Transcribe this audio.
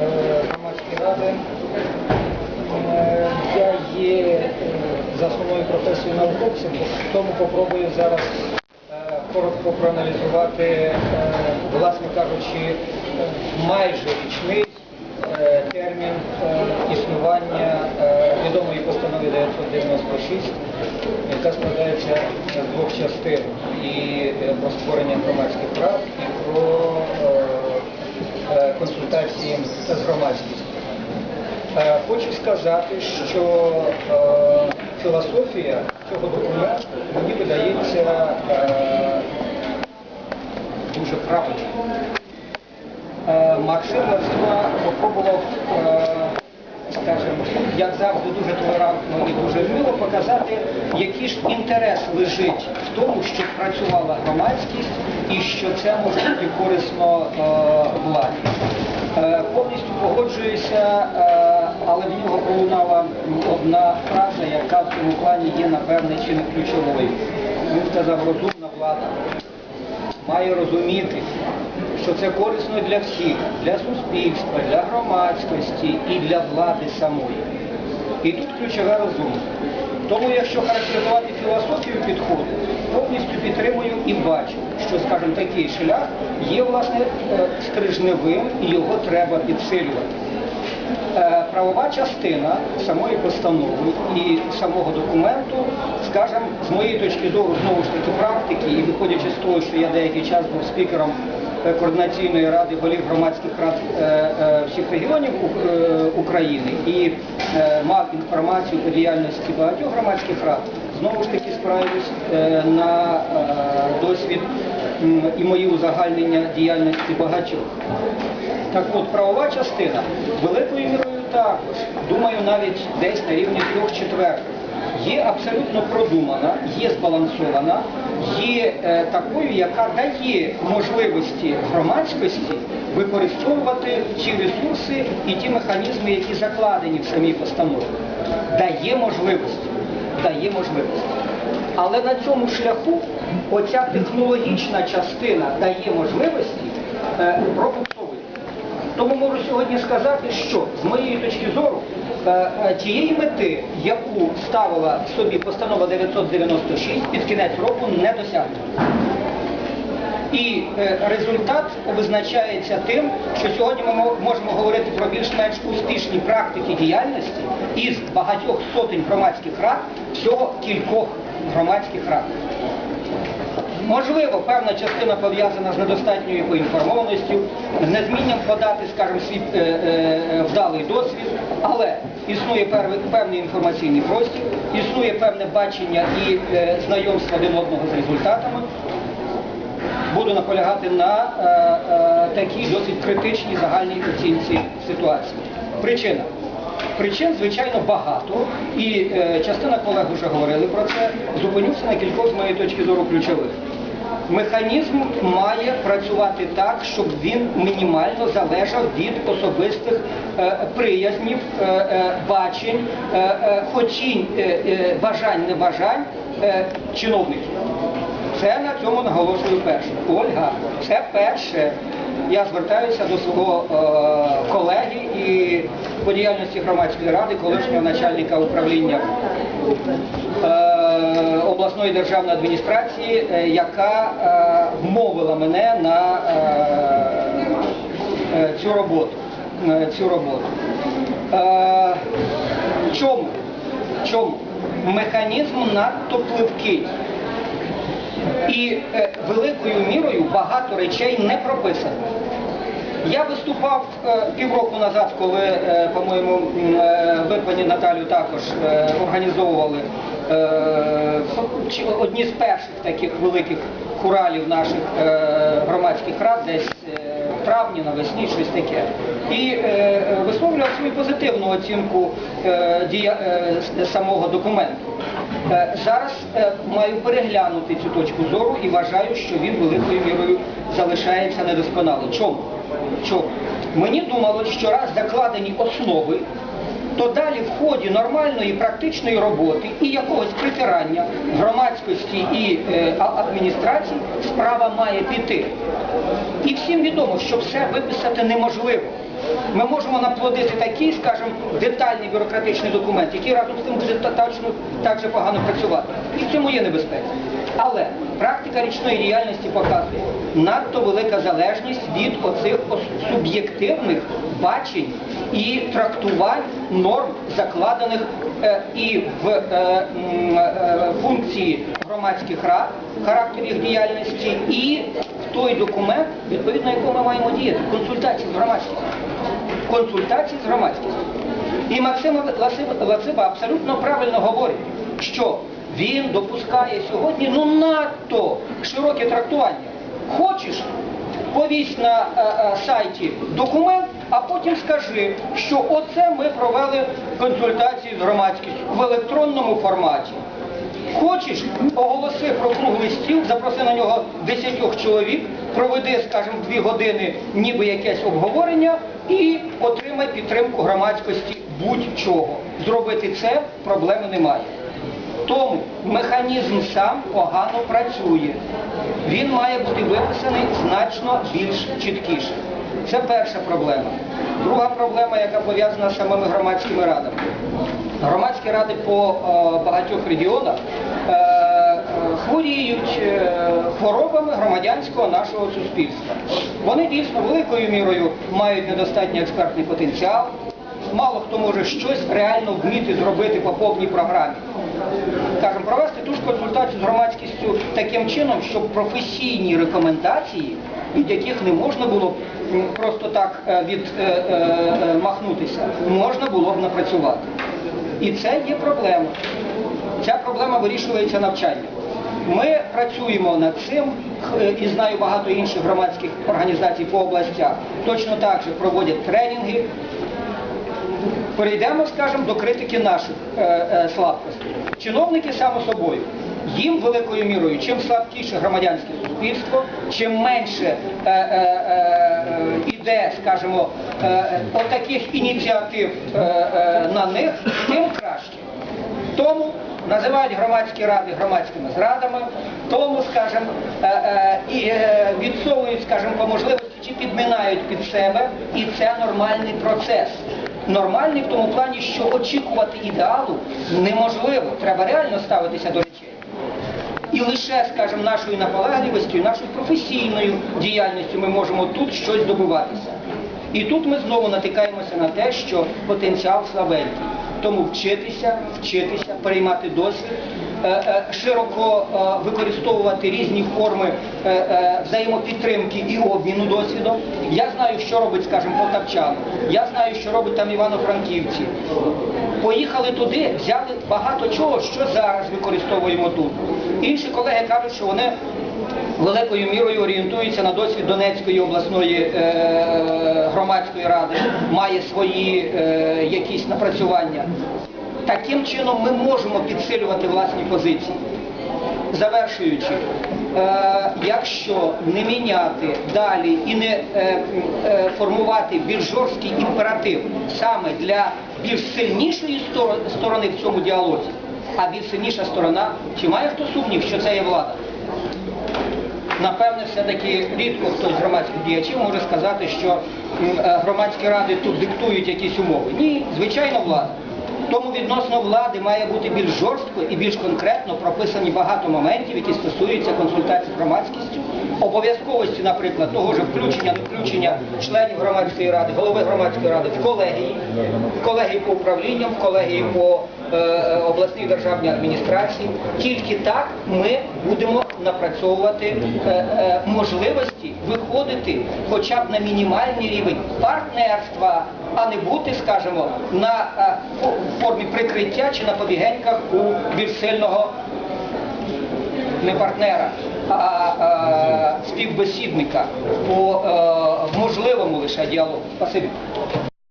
е, громадської ради. Е, Я є е, за основною професією науковцем, тому попробую зараз е, коротко проаналізувати, е, власне кажучи, е, майже річний е, термін е, існування е, відомої постанови 996, яка складається з двох частин і е, про створення громадських прав, і про е, консультації з громадськістю. Е, Хочу сказати, що е, філософія цього документу мені видається дуже правильною. Максим Левства попробував, скажімо, як завжди, дуже толерантно і дуже вміло показати, який ж інтерес лежить в тому, щоб працювала громадськість і що це може бути корисно е, владі. Е, Повністю погоджуюся, е, але в нього пролунала одна фраза, яка в цьому плані є, напевне, чи не ключовою. Він сказав, розумна влада має розуміти, що це корисно для всіх, для суспільства, для громадськості і для влади самої. І тут ключове розуміння. Тому, якщо характеризувати філософію підходу, повністю підтримую і бачу, що, скажімо, такий шлях є, власне, е, стрижневим і його треба підсилювати. Е, Правова частина самої постанови і самого документу, скажімо, з моєї точки зору, знову ж таки практики, і виходячи з того, що я деякий час був спікером координаційної ради голів громадських рад е, е, всіх регіонів е, України і е, мав інформацію по діяльності багатьох громадських рад, знову ж таки спираюсь е, на е, досвід і мої узагальнення діяльності багатьох. Так от правова частина великою мірою також, думаю, навіть десь на рівні трьох четвертих, є абсолютно продумана, є збалансована, є е, такою, яка дає можливості громадськості використовувати ті ресурси і ті механізми, які закладені в самій постанові. Дає можливості. Дає можливості. Але на цьому шляху оця технологічна частина дає можливості е. Тому можу сьогодні сказати, що з моєї точки зору тієї мети, яку ставила собі постанова 996, під кінець року не досягнута. І е, результат визначається тим, що сьогодні ми можемо говорити про більш-менш успішні практики діяльності із багатьох сотень громадських рад, всього кількох громадських рад. Можливо, певна частина пов'язана з недостатньою поінформованістю, з незмінням подати, скажімо, свій е, е, вдалий досвід, але існує пер- певний інформаційний простір, існує певне бачення і е, знайомство один одного з результатами. Буду наполягати на е, е, такій досить критичній загальній оцінці ситуації. Причина. Причин, звичайно, багато, і е, частина колег вже говорили про це. Зупинюся на кількох з моєї точки зору ключових. Механізм має працювати так, щоб він мінімально залежав від особистих е, приязнів, е, е, бачень, е, е, хотінь, бажань, небажань чиновників. Це на цьому наголошую перше. Ольга, це перше. Я звертаюся до свого колеги і по діяльності громадської ради, колишнього начальника управління обласної державної адміністрації, е, яка е, вмовила мене на е, цю роботу. Цю роботу. Чому? Чому? Механізм надто пливкий. І великою мірою багато речей не прописано. Я виступав півроку назад, коли, по-моєму, ви, пані Наталю, також організовували одні з перших таких великих хуралів наших е, громадських рад, десь е, в травні, навесні, щось таке. І е, е, висловлював свою позитивну оцінку е, е, самого документу. Е, Зараз е, маю переглянути цю точку зору і вважаю, що він великою мірою залишається недосконалим. Чому? Чому? Мені думалось, що раз закладені основи, то далі в ході нормальної практичної роботи і якогось притирання громадськості і е, адміністрації справа має піти. І всім відомо, що все виписати неможливо. Ми можемо наплодити такий, скажімо, детальний бюрократичний документ, який разом з тим буде точно так же погано працювати. І в цьому є небезпека. Але практика річної діяльності показує надто велика залежність від оцих суб'єктивних бачень і трактувань норм, закладених е, і в е, е, функції громадських рад, характер їх діяльності, і в той документ, відповідно якого ми маємо діяти, консультації з громадськістю. Консультації з громадськістю. І Максим Лациба, абсолютно правильно говорить, що він допускає сьогодні ну надто широке трактування. Хочеш, повісь на е, е, сайті документ, а потім скажи, що оце ми провели консультації з громадськістю в електронному форматі. Хочеш, оголоси про круглий стіл, запроси на нього десятьох чоловік, проведи, скажімо, дві години ніби якесь обговорення і отримай підтримку громадськості будь-чого. Зробити це проблеми немає. Тому механізм сам погано працює. Він має бути виписаний значно більш чіткіше. Це перша проблема. Друга проблема, яка пов'язана з самими громадськими радами. Громадські ради по е, багатьох регіонах е, е, хворіють хворобами громадянського нашого суспільства. Вони дійсно великою мірою мають недостатній експертний потенціал. Мало хто може щось реально вміти зробити по повній програмі. Кажемо, провести ту ж консультацію з громадськістю таким чином, щоб професійні рекомендації, від яких не можна було б просто так е, відмахнутися, можна було б напрацювати. І це є проблема. Ця проблема вирішується навчанням. Ми працюємо над цим і знаю багато інших громадських організацій по областях. Точно так же проводять тренінги. Перейдемо, скажімо, до критики наших е, е, слабкостей. Чиновники само собою. Їм великою мірою, чим слабкіше громадянське суспільство, чим менше е, е, е, іде, скажімо, е, е, отаких ініціатив е, е, на них, тим краще. Тому називають громадські ради громадськими зрадами, тому, скажімо, е, е, е, відсовують, скажімо, по можливості чи підминають під себе, і це нормальний процес. Нормальний в тому плані, що очікувати ідеалу неможливо. Треба реально ставитися до речей. І лише, скажімо, нашою наполегливістю, нашою професійною діяльністю ми можемо тут щось добиватися. І тут ми знову натикаємося на те, що потенціал слабенький. Тому вчитися, вчитися, переймати досвід, широко е, використовувати різні форми е, е, взаємопідтримки і обміну досвідом. Я знаю, що робить, скажімо, Полтавчани. Я знаю, що робить там Івано-Франківці. Поїхали туди, взяли багато чого, що зараз використовуємо тут. Інші колеги кажуть, що вони великою мірою орієнтуються на досвід Донецької обласної е, громадської ради, має свої е, якісь напрацювання. Таким чином ми можемо підсилювати власні позиції. Завершуючи, е, якщо не міняти далі і не е, е, формувати більш жорсткий імператив саме для більш сильнішої сторони в цьому діалозі, а більш сильніша сторона, чи має хто сумнів, що це є влада? Напевне, все-таки рідко хтось з громадських діячів може сказати, що громадські ради тут диктують якісь умови. Ні, звичайно, влада. Тому відносно влади має бути більш жорстко і більш конкретно прописані багато моментів, які стосуються консультацій громадськістю, обов'язковості, наприклад, того ж включення, не включення членів громадської ради, голови громадської ради в колегії, в колегії по управлінням, в колегії по е, е, обласній державній адміністрації. Тільки так ми будемо напрацьовувати е, е, можливості виходити хоча б на мінімальний рівень партнерства, а не бути, скажімо, на е, формі прикриття чи на побігеньках у більш сильного не партнера, а співбесідника по е, можливому лише діалогу. Спасибі.